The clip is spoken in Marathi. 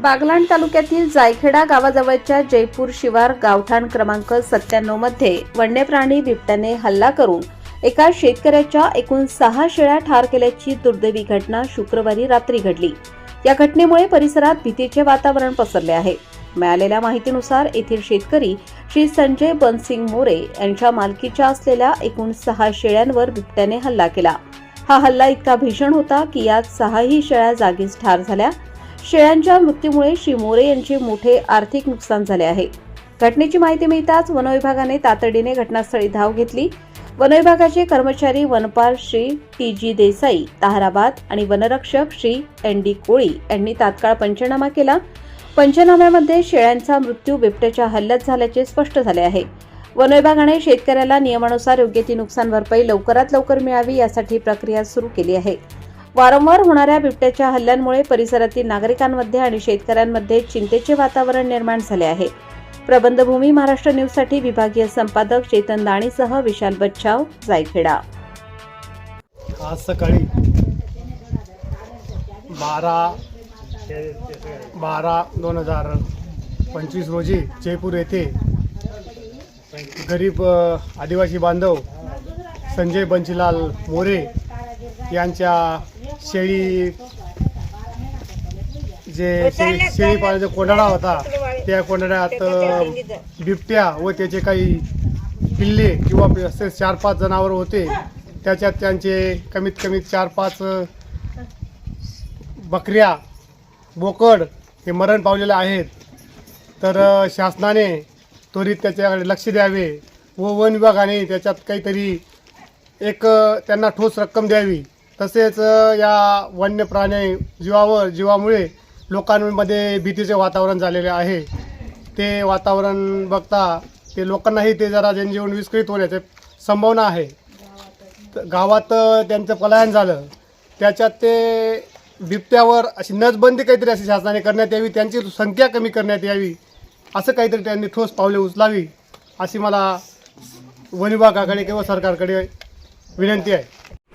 बागलाण तालुक्यातील जायखेडा गावाजवळच्या जयपूर शिवार गावठाण क्रमांक सत्त्याण्णवमध्ये वन्यप्राणी बिबट्याने हल्ला करून एका शेतकऱ्याच्या एकूण सहा शेळ्या ठार केल्याची दुर्दैवी घटना शुक्रवारी रात्री घडली. या घटनेमुळे परिसरात भीतीचे वातावरण पसरले आहे. मिळालेल्या माहितीनुसार येथील शेतकरी श्री संजय बनसिंग मोरे यांच्या मालकीच्या असलेल्या एकूण सहा शेळ्यांवर बिबट्याने हल्ला केला. हा हल्ला इतका भीषण होता की यात सहाही शेळ्या जागीच ठार झाल्या. शेळ्यांच्या मृत्यूमुळे श्री मोरे यांचे मोठे आर्थिक नुकसान झाले आहे. घटनेची माहिती मिळताच वनविभागाने तातडीने घटनास्थळी धाव घेतली. वनविभागाचे कर्मचारी वनपाल श्री टी जी देसाई ताहराबाद आणि वनरक्षक श्री एन डी कोळी यांनी तात्काळ पंचनामा केला. पंचनाम्यामध्ये शेळ्यांचा मृत्यू बिबट्याच्या हल्ल्यात झाल्याचे स्पष्ट झाले आहे. वनविभागाने शेतकऱ्याला नियमानुसार योग्य ती नुकसान भरपाई लवकरात लवकर मिळावी यासाठी प्रक्रिया सुरू केली आहे. वारंवार होणाऱ्या बिबट्याच्या हल्ल्यांमुळे परिसरातील नागरिकांमध्ये आणि शेतकऱ्यांमध्ये चिंतेचे वातावरण निर्माण झाले आहे. प्रबंधभूमी महाराष्ट्र न्यूजसाठी विभागीय संपादक चेतन दाणीसह विशाल बच्चाव जायखेडा. आज सकाळी बारा बारा दोन हजार पंचवीस रोजी जयपूर येथे गरीब आदिवासी बांधव संजय बंचीलाल मोरे यांच्या शेळी जे शेळी शेळी पाळण्याचा कोंडाळा होता त्या कोंडाळ्यात अ, बिबट्या व त्याचे काही पिल्ले किंवा असे चार पाच जनावर होते त्याच्यात त्यांचे कमीत कमी चार पाच बकऱ्या बोकड हे मरण पावलेले आहेत. तर शासनाने त्वरित त्याच्याकडे लक्ष द्यावे व वन विभागाने त्याच्यात काहीतरी एक त्यांना ठोस रक्कम द्यावी. तसेच या वन्य प्राणी जीवावर जीवामुळे लोकांमध्ये भीतीचे वातावरण झालेले आहे. ते वातावरण बघता ते लोकांनाही ते जरा जनजीवन विस्कळीत होण्याचे संभावना आहे. गावात त्यांचं पलायन झालं. त्याच्यात ते बिबट्यावर अशी नसबंदी काहीतरी अशी शासनाने करण्यात यावी त्यांची संख्या कमी करण्यात यावी असं काहीतरी त्यांनी ठोस पावले उचलावी अशी मला वन विभागाकडे किंवा सरकारकडे विनंती आहे.